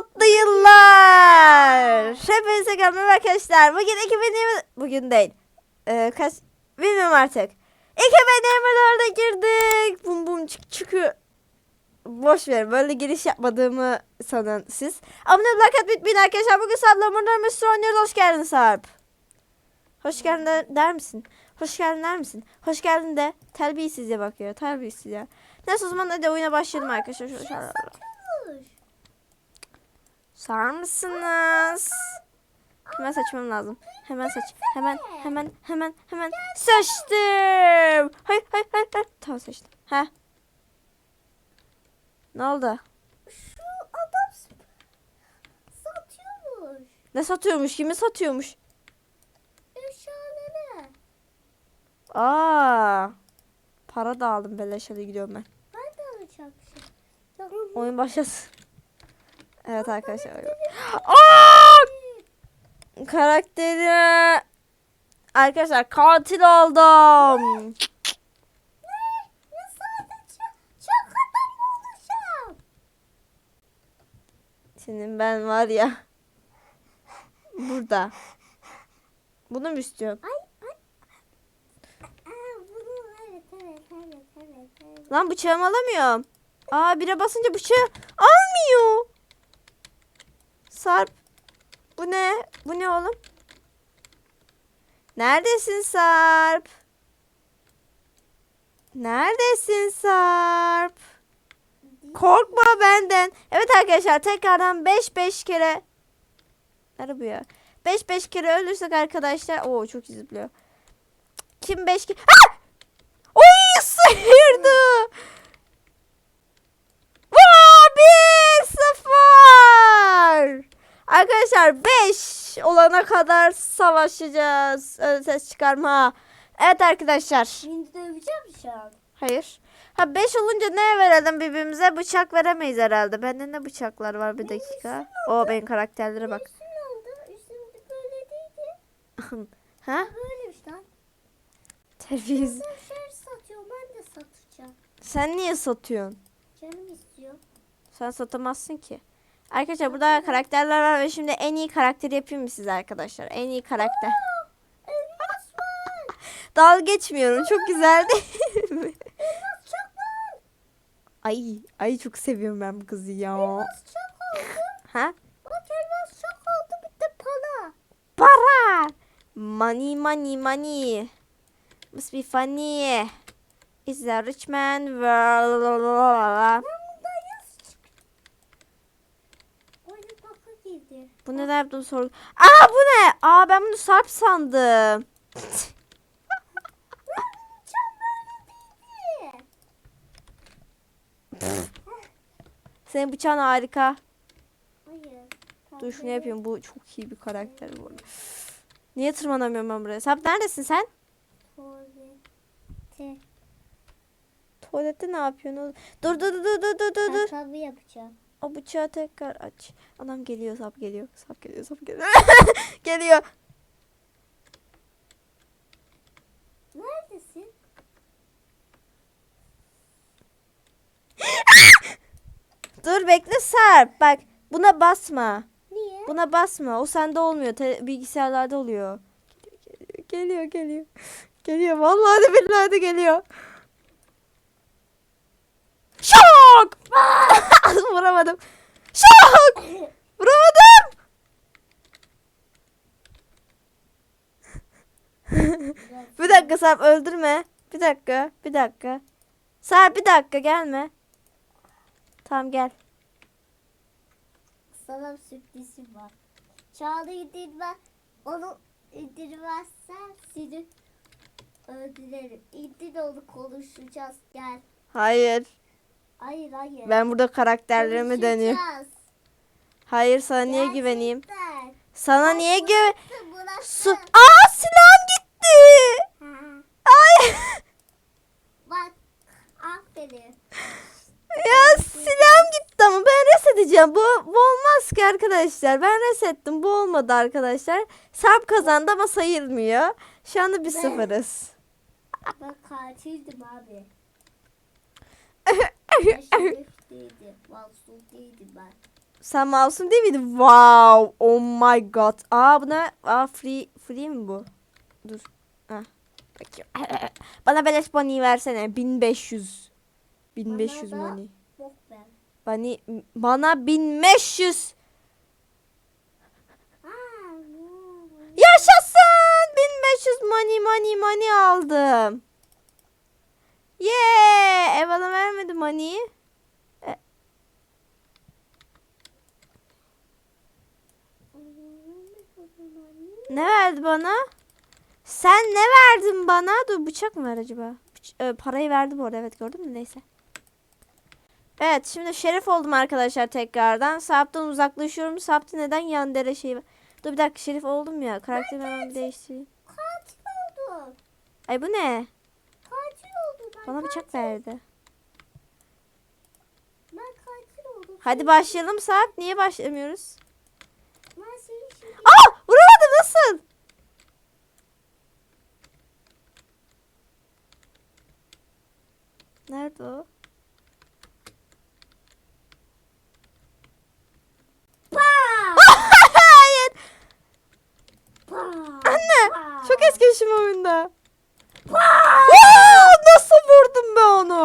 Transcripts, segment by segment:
mutlu yıllar. Hepinize merhaba arkadaşlar. Bugün 2020... Bugün değil. Ee, kaç... Bilmiyorum artık. 2024'e girdik. Bum bum çık çıkıyor. Boş ver. Böyle giriş yapmadığımı sanın siz. Abone olun, like atmayı unutmayın arkadaşlar. Bugün Sarp'la Murder Mystery oynuyoruz. Hoş geldin Sarp. Hoş geldin de- der misin? Hoş geldin der misin? Hoş geldin de terbiyesizce bakıyor. Terbiyesiz ya. Neyse o zaman hadi oyuna başlayalım arkadaşlar. Şöyle- şöyle- Sar mısınız? Hemen seçmem lazım. Hemen seç. Hemen hemen hemen hemen seçtim. Hayır hayır hayır. hayır. Tamam seçtim. Ha. Ne oldu? Şu adam satıyormuş Ne satıyormuş? Kimi satıyormuş? eşyaları. Aa. Para da aldım beleş hadi gidiyorum ben. Ben de alacağım bir şey. Oyun başlasın. Evet arkadaşlar. Aa! Karakteri Arkadaşlar katil oldum. Senin ben var ya. Burada. Bunu mu istiyorsun? Ay ay. Aa, bunu evet evet evet evet evet. Lan bıçağımı alamıyorum. Aa bire basınca bıçağı almıyor. Sarp. Bu ne? Bu ne oğlum? Neredesin Sarp? Neredesin Sarp? Korkma benden. Evet arkadaşlar tekrardan 5-5 kere. Nerede bu ya? 5-5 kere ölürsek arkadaşlar. Oo çok zıplıyor. Kim 5 kere... Ah! Oy sıyırdı. Arkadaşlar 5 olana kadar savaşacağız. Öyle ses çıkarma. Evet arkadaşlar. Şimdi döveceğim şu an. Hayır. Ha 5 olunca ne verelim birbirimize? Bıçak veremeyiz herhalde. Bende ne bıçaklar var bir dakika. O benim karakterlere bak. Ha? Böylemiş lan. Satacağım. Sen niye satıyorsun? Canım istiyor. Sen satamazsın ki. Arkadaşlar burada karakterler var ve şimdi en iyi karakteri yapayım mı size arkadaşlar? En iyi karakter. Dalga geçmiyorum. Çok güzel değil mi? Ay, ay çok seviyorum ben bu kızı ya. Elmas çok oldu. Ha? Bak elmas çok oldu. Bir de para. Para. Money, money, money. Must be funny. Is a rich man world. Ben bundan yaz çık. Oyun baka neden yaptığımı sorgu. Aa bu ne? Aa ben bunu sarp sandım. Senin bıçağın harika. Hayır. Dur şunu yapayım. Bu çok iyi bir karakter bu arada. Niye tırmanamıyorum ben buraya? Sarp neredesin sen? Tuvalete. Tuvalette ne yapıyorsun? Dur dur dur dur dur dur dur. Ayakkabı yapacağım. O bıçağı tekrar aç. Adam geliyor, sap geliyor. Sap geliyor, sap geliyor. geliyor. Neredesin? Dur bekle Sarp. Bak buna basma. Niye? Buna basma. O sende olmuyor. Te- bilgisayarlarda oluyor. Geliyor, geliyor, geliyor. Geliyor. Vallahi de billahi de geliyor. Şok! Vuramadım. Şok! Vuramadım. Bir dakika Sarp öldürme. Bir dakika. Bir dakika. Sarp bir dakika gelme. Tamam gel. Sana bir sürprizim var. Çağla indirme. Onu indirmezsen seni öldürelim. İndir onu konuşacağız. Gel. Hayır. Hayır hayır. Ben burada karakterlerimi dönüyorum. Hayır sana niye güveneyim? Gerçekten. Sana niye güven... Su... Aa silahım gitti. Ha, Ay. Bak. Aferin. ya silahım gitti ama ben reset edeceğim. Bu, bu olmaz ki arkadaşlar. Ben resettim. Bu olmadı arkadaşlar. Sarp kazandı ama sayılmıyor. Şu anda bir sıfırız. Ben katildim abi. Ben ben. Sen masum değil miydin? Wow. Oh my god. Aa buna aa free free mi bu? Dur. Ha. Bakayım. Bana beleş bunny versene. 1500. 1500 Bana da- money. Bok ver. Bunny bana 1500. Aa, bu- Yaşasın. 1500 money money money aldım. Yeah. E vermedi money'i. Ne verdi bana? Sen ne verdin bana? Dur bıçak mı ver acaba? Bıç- e, parayı verdi bu arada evet gördün mü? Neyse. Evet şimdi şerif oldum arkadaşlar tekrardan. Saptan uzaklaşıyorum. Saptı neden yandere şey var? Dur bir dakika şerif oldum ya. Karakterimi hemen bir değiştireyim. Katil oldum. Ay bu ne? Katil oldum. Bana bıçak katil- verdi. Ben katil oldum. Hadi başlayalım Sarp. Niye başlamıyoruz? Aa! Vuramadım nasıl? Nerede o? Hayır. Anne. Çok eskimişim oyunda. Paa! Aa, nasıl vurdum ben onu?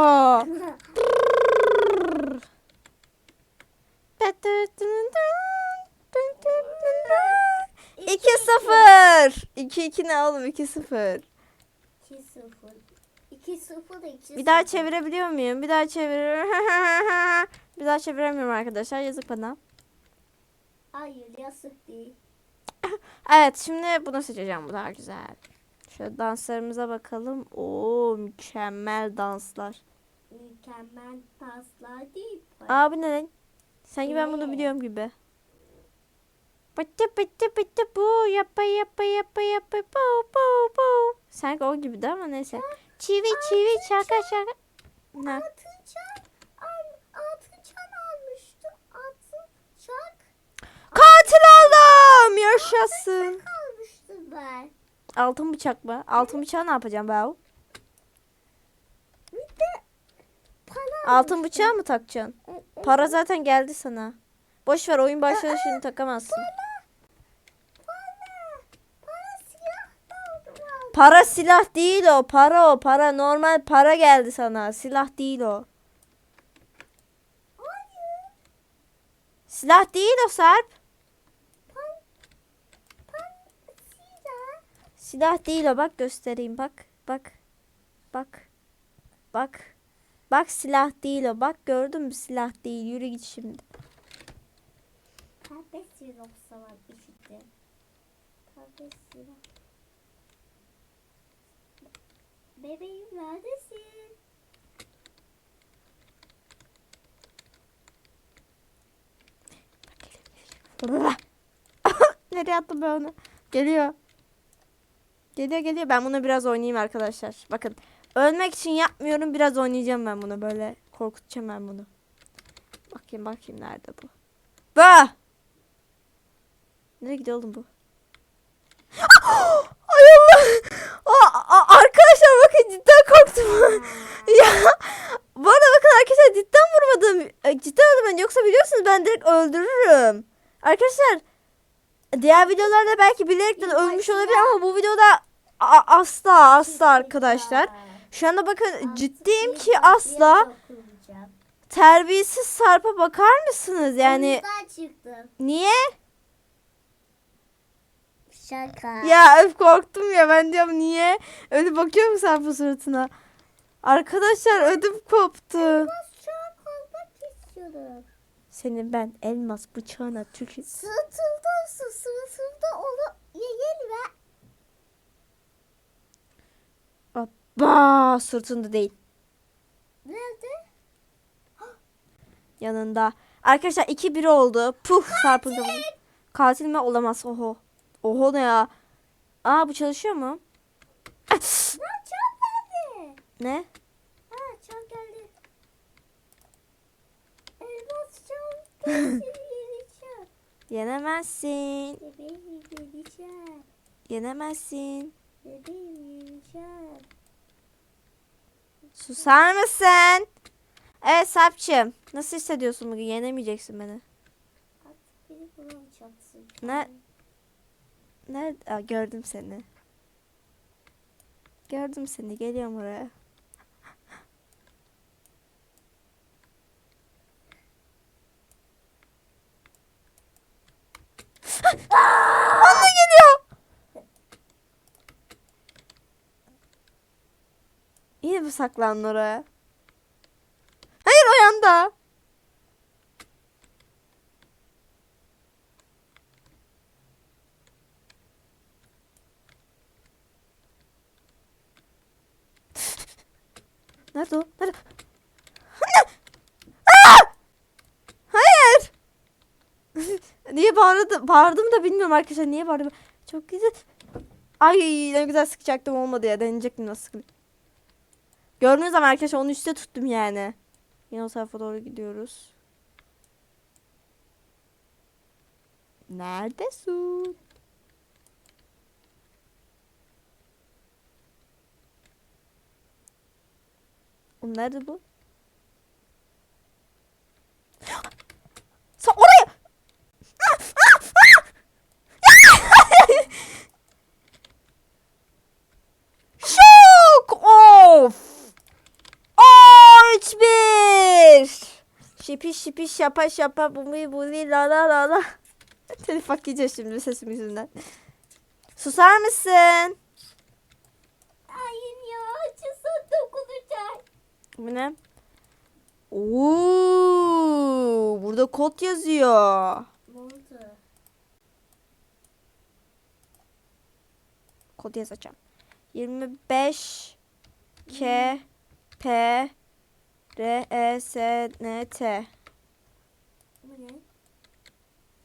2-0. 2-2 ne oğlum 2-0. 2-0. 2-0 da 2-0. Bir daha çevirebiliyor muyum? Bir daha çevir. bir daha çeviremiyorum arkadaşlar. Yazık bana. Hayır yazık değil. Evet şimdi bunu seçeceğim. Bu daha güzel. Şöyle danslarımıza bakalım. Oo mükemmel danslar. Mükemmel paslar değil. Aa bu ne lan? Sanki ben bunu biliyorum gibi. Pıtı pıtı pıtı bu yappa yappa yappa yappa bu bu bu. Sanki o gibi de ama neyse. Çivi çivi şaka şaka. Ne? Altın çak. Al, altın çak almıştı. Altın çak Katil oldum. Yaşasın. almıştı ben. Altın bıçak mı? Altın bıçağı ne yapacağım ben? Bir de para Altın bıçağı mı takacaksın? Para zaten geldi sana. Boş ver oyun başladı şimdi takamazsın. Para. Para silah da oldu. aldım. Para silah değil o. Para o. Para normal para geldi sana. Silah değil o. Silah değil o Sarp. Silah. Değil o. Bak göstereyim. Bak. Bak. Bak. Bak. Bak silah değil o. Bak gördün mü silah değil. Yürü git şimdi. Pembe silah. Bebeğim neredesin? Nereye attım ben onu? Geliyor. Geliyor geliyor. Ben bunu biraz oynayayım arkadaşlar. Bakın. Ölmek için yapmıyorum. Biraz oynayacağım ben bunu. Böyle korkutacağım ben bunu. Bakayım bakayım nerede bu. Bah! Nereye gidiyor oğlum bu? Ay Allah! Aa, aa, arkadaşlar bakın cidden korktum. ya bu arada bakın arkadaşlar cidden vurmadım. E, Cidden öldüm ben. Yoksa biliyorsunuz ben direkt öldürürüm. Arkadaşlar diğer videolarda belki bilerekten ölmüş olabilir ama bu videoda asla asla arkadaşlar. Şu anda bakın ciddiyim ki asla terbiyesiz Sarp'a bakar mısınız? Yani niye? Şaka. Ya öf korktum ya ben diyorum niye? Öyle bakıyorum Sarp'ın suratına. Arkadaşlar ödüm koptu. Elmas çağı kalmak istiyorum. Senin ben elmas bıçağına tükür. Sırtımda olsun. Sırtımda onu yiyin ve Ba sırtında değil. nerede? Yanında. Arkadaşlar 2-1 oldu. Puh Sarp'ın kafası. Katil mi? Olamaz. Oho. Oho ne ya? Aa bu çalışıyor mu? Nerede? Ne? Ha çağ geldi. Elmas geldi. Yeneceğim. Yenemezsin. Bebeğim yeneceğim. Yenemezsin. Bebeğim yeneceğim. Susar mısın? Evet Sarp'cığım. Nasıl hissediyorsun bugün? Yenemeyeceksin beni. Çatısı. Ne? Nerede? Aa, gördüm seni. Gördüm seni. Geliyorum oraya. Anne geliyor. Yine mi saklandın oraya? Hayır o yanda. Nerede o? Nerede? Anne! Aa! Hayır. Bağırdı, bağırdım da bilmiyorum arkadaşlar. Niye bağırdım? Çok güzel. Ay ne güzel sıkacaktım olmadı ya. Deneyecektim nasıl sıkılıyor. Gördüğünüz zaman arkadaşlar onu üstte tuttum yani. Yine o tarafa doğru gidiyoruz. Neredesin? Nerede bu? Sen oraya! Şok! Of! Oç bir! Şipiş şapa şapa bumi bumi la la la la. Telif hak yiyeceğiz şimdi sesim yüzünden. Susar mısın? Hayır ya. Açılsa dokunacak. Bu ne? Oo, burada kod yazıyor. Ne oldu? Kod yazacağım. 25 K P R E S N T. Ne?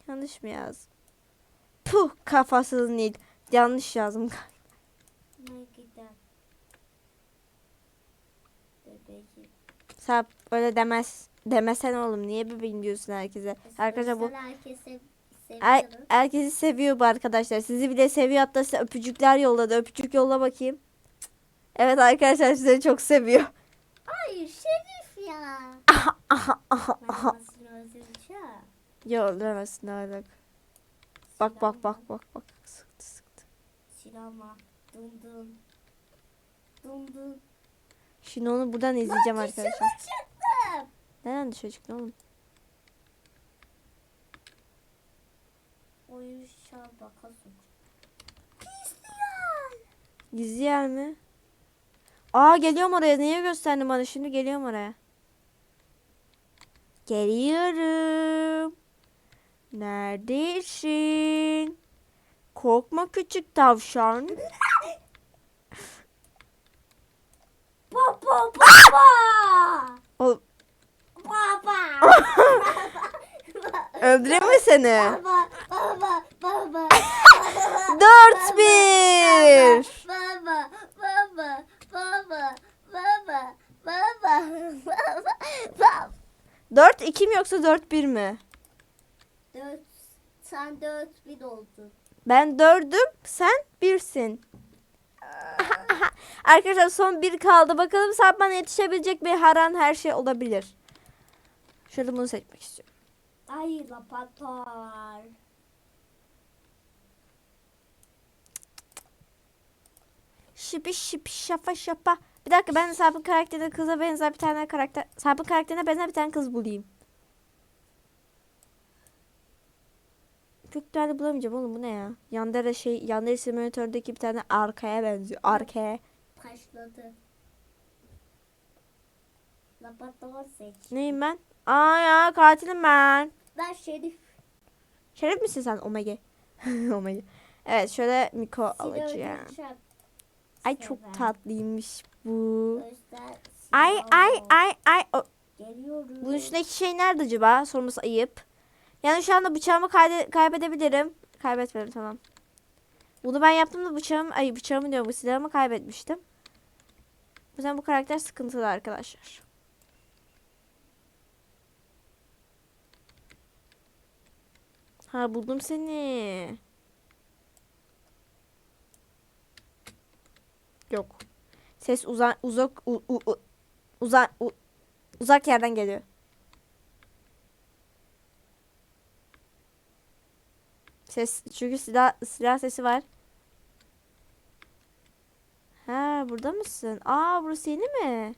Yanlış mı yazdım? Puh kafasız Nil. Yanlış yazdım. Ne gider? Bebeğim. Sen öyle demez. Demesen oğlum. Niye bebeğim diyorsun herkese? Arkadaşlar bu herkese Er, seviyorum. herkesi seviyor bu arkadaşlar. Sizi bile seviyor. Hatta size öpücükler yolladı. Öpücük yolla bakayım. Evet arkadaşlar sizi çok seviyor. Hayır Şerif ya. Aha, aha, aha, Ben aha. Yo demezsin ne alaka. Bak bak bak bak bak. Sıktı sıktı. Silahma. Dın dın. Dın dın. Şimdi onu buradan izleyeceğim arkadaşlar. Dışarı çıktım. Neden dışarı çıktın oğlum? Oyun kasuk. Pisliyor. Gizli yer mi? Aa geliyorum oraya. Niye gösterdin bana? Şimdi geliyorum oraya. Geliyorum. Neredesin? Korkma küçük tavşan. Baba baba. Oğlum, Baba. öldüreyim mi seni? Baba baba baba. Dört bir. Baba baba baba baba baba baba baba. Dört iki mi yoksa dört bir mi? Dört sen dört bir oldun. Ben dördüm, sen birsin. Arkadaşlar son bir kaldı. Bakalım saat bana yetişebilecek bir her an her şey olabilir. Şöyle bunu seçmek istiyorum. Ay lapatar. Şipi şipi şafa şapa. Bir dakika ben Sarp'ın karakterine kıza benzer bir tane karakter... Sarp'ın karakterine benzer bir tane kız bulayım. Tane bulamayacağım oğlum bu ne ya? Yandere şey, Yandere simülatördeki bir tane arkaya benziyor. Arkaya. Taşladı. Lapatar seç. Neyim ben? Aa ya katilim ben. Ben Şerif. Şeref misin sen Omega? Omega. Evet şöyle Miko alacağım. Ay çok tatlıymış bu. Ay ay ay ay. O, Geliyorum. bunun üstündeki şey nerede acaba? Sorması ayıp. Yani şu anda bıçağımı kaybedebilirim. Kaybetmedim tamam. Bunu ben yaptım da bıçağım, ay bıçağımı diyorum bu silahımı kaybetmiştim. O yüzden bu karakter sıkıntılı arkadaşlar. Ha buldum seni. Yok. Ses uzak uzak uzak uzak yerden geliyor. Ses çünkü silah silah sesi var. Ha burada mısın? Aa burası seni mi?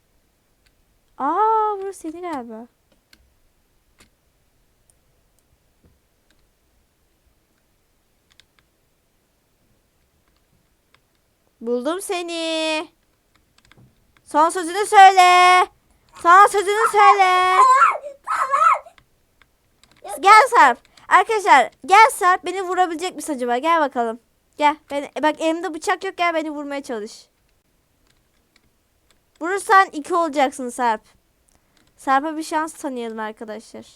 Aa burası seni galiba. Buldum seni. Son sözünü söyle. Son sözünü söyle. Gel Sarp. Arkadaşlar gel Sarp beni vurabilecek misin acaba? Gel bakalım. Gel. Beni, bak elimde bıçak yok gel beni vurmaya çalış. Vurursan iki olacaksın Sarp. Sarp'a bir şans tanıyalım arkadaşlar.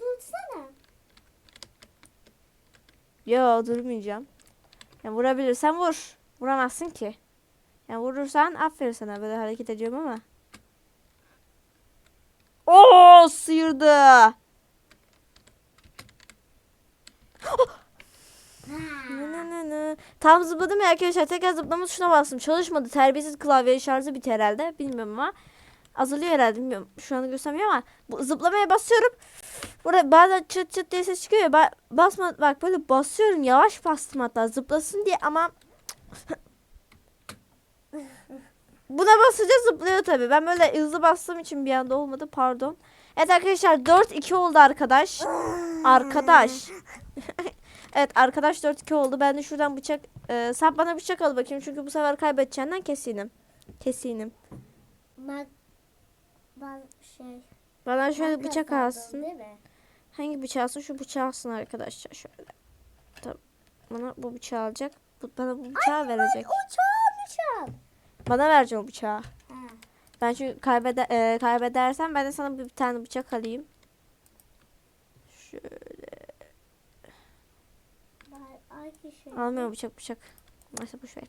Dursana. Yo durmayacağım. Ya vurabilirsen vur. Vuramazsın ki. Ya vurursan aferin sana böyle hareket ediyorum ama. Oo sıyırdı. Tam zıpladım ya arkadaşlar. Tekrar zıplama tuşuna bastım. Çalışmadı. Terbiyesiz klavye şarjı bitti herhalde. Bilmiyorum ama. Azalıyor herhalde. Bilmiyorum. Şu an göstermiyor ama. Bu zıplamaya basıyorum. Burada bazen çıt çıt diye ses çıkıyor ya. Ba- basma bak böyle basıyorum. Yavaş bastım hatta zıplasın diye ama Buna basınca zıplıyor tabii. Ben böyle hızlı bastığım için bir anda olmadı. Pardon. Evet arkadaşlar 4-2 oldu arkadaş. Arkadaş. evet arkadaş 4-2 oldu. Ben de şuradan bıçak... E, sen bana bıçak al bakayım. Çünkü bu sefer kaybedeceğinden kesinim. Kesinim. Ben ben şey. Bana şöyle ben bıçak alsın. Değil mi? Hangi bıçağı alsın? Şu bıçağı alsın arkadaşlar. Şöyle. Tamam. Bana bu bıçağı alacak. Bu, bana bu bıçağı verecek. Uçağım uçağım. Bana verecek o bıçağı. Ha. Ben çünkü kaybeder, e, kaybedersem ben de sana bir, bir tane bıçak alayım. Şöyle. Ben hangi şey? Almıyorum bıçak bıçak. Neyse boş ver.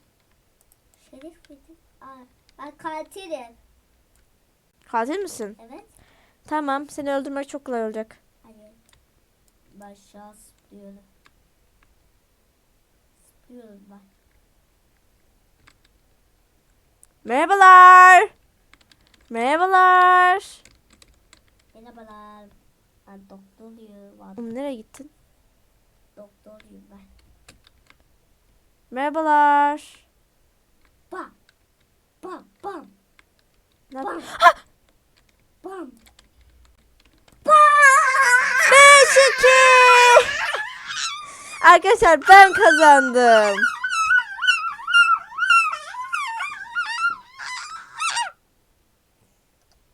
Şerif miydi? Aa, ben katilim. Katil misin? Evet. Tamam. Seni öldürmek çok kolay olacak. Hayır. Ben şans zıplıyorum. Zıplıyorum ben. Merhabalar. Merhabalar. Merhabalar. Ben doktoruyum. Ben Oğlum nereye gittin? doktoruyum ben. Merhabalar. Bam. Bam bam. Ne Bam. yap- Bam. 5-2. Arkadaşlar ben kazandım.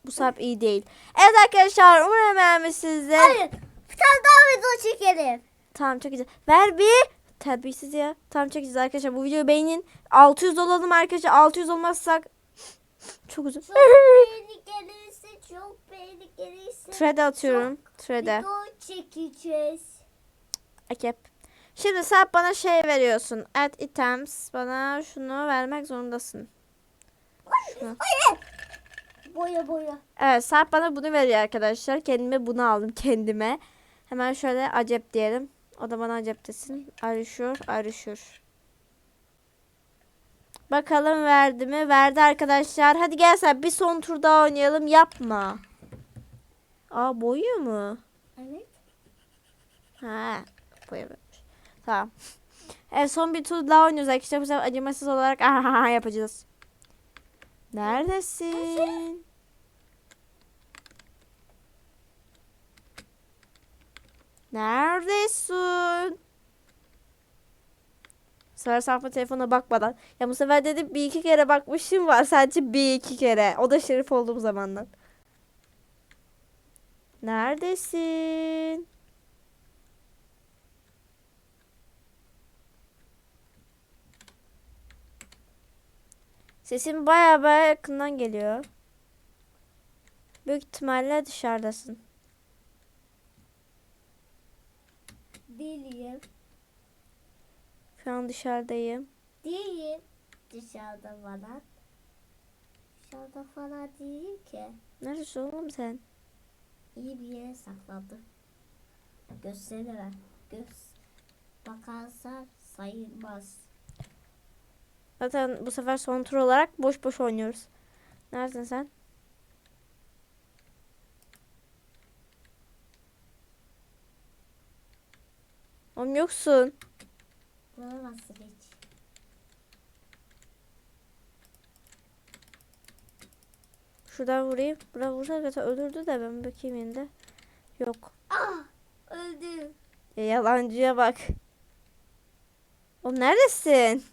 Bu sap iyi değil. Evet arkadaşlar umarım beğenmişsinizdir. Hayır. Bir tane daha video çekelim. Tamam çok güzel. Ver bir. Terbiyesiz ya. Çok güzel arkadaşlar. Bu videoyu beğenin. 600 olalım arkadaşlar. 600 olmazsak çok uzun. Çok beğeni gelirse çok beğeni gelirse Thread atıyorum. Thread'e. video çekeceğiz. Akep. Şimdi sen bana şey veriyorsun. Add items. Bana şunu vermek zorundasın. Şunu. Boya boya. Evet Sarp bana bunu veriyor arkadaşlar. Kendime bunu aldım kendime. Hemen şöyle acep diyelim. O da bana acep desin. Arışur arışur. Bakalım verdi mi? Verdi arkadaşlar. Hadi gel sen bir son tur daha oynayalım. Yapma. Aa boyuyor mu? Evet. Ha, boyamamış. Tamam. Evet son bir tur daha oynuyoruz arkadaşlar. Bu sefer acımasız olarak aha yapacağız. Neredesin? Neredesin? Sefer Sarp'a telefona bakmadan. Ya bu sefer dedim bir iki kere bakmışım var. Sadece bir iki kere. O da şerif olduğum zamandan. Neredesin? Sesin baya baya yakından geliyor. Büyük ihtimalle dışarıdasın. Değilim. Şu an dışarıdayım. Değil. Dışarıda falan. Dışarıda falan değil ki. Neredesin oğlum sen? İyi bir yere sakladım. Gösteremem. Göz bakarsan sayılmaz. Zaten bu sefer son tur olarak boş boş oynuyoruz. Neredesin sen? Oğlum yoksun. Bulamazsın hiç. Şuradan vurayım. Buradan vursa zaten ölürdü de ben bakayım yine. Yok. Ah! Öldü. E, yalancıya bak. Oğlum neredesin?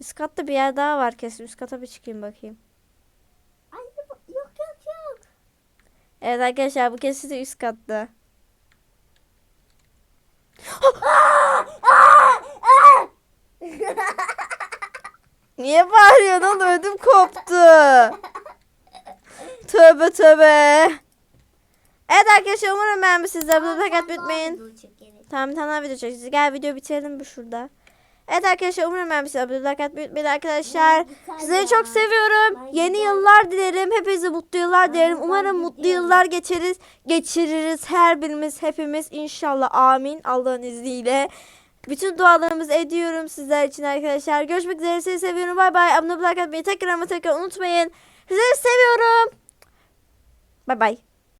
Üst katta bir yer daha var kesin. Üst kata bir çıkayım bakayım. Ay yok yok yok. Evet arkadaşlar bu kesin de üst katta. Niye bağırıyorsun oğlum? Ödüm koptu. Tövbe tövbe. Evet arkadaşlar umarım beğenmişsinizdir. Bunu fakat bitmeyin. Bu. Tamam bir tane daha video çekeceğiz. Gel video bitirelim bu şurada. Evet arkadaşlar umarım beğenmişsiniz. Abone olmayı unutmayın arkadaşlar. Sizleri çok seviyorum. Yeni yıllar dilerim. Hepinize mutlu yıllar dilerim. Umarım mutlu yıllar geçiririz. Geçiririz her birimiz hepimiz inşallah. Amin. Allah'ın izniyle. Bütün dualarımızı ediyorum sizler için arkadaşlar. Görüşmek üzere. Sizi seviyorum. Bay bay. Abone olmayı, tekrar ama tekrar unutmayın. Sizleri seviyorum. Bay bay.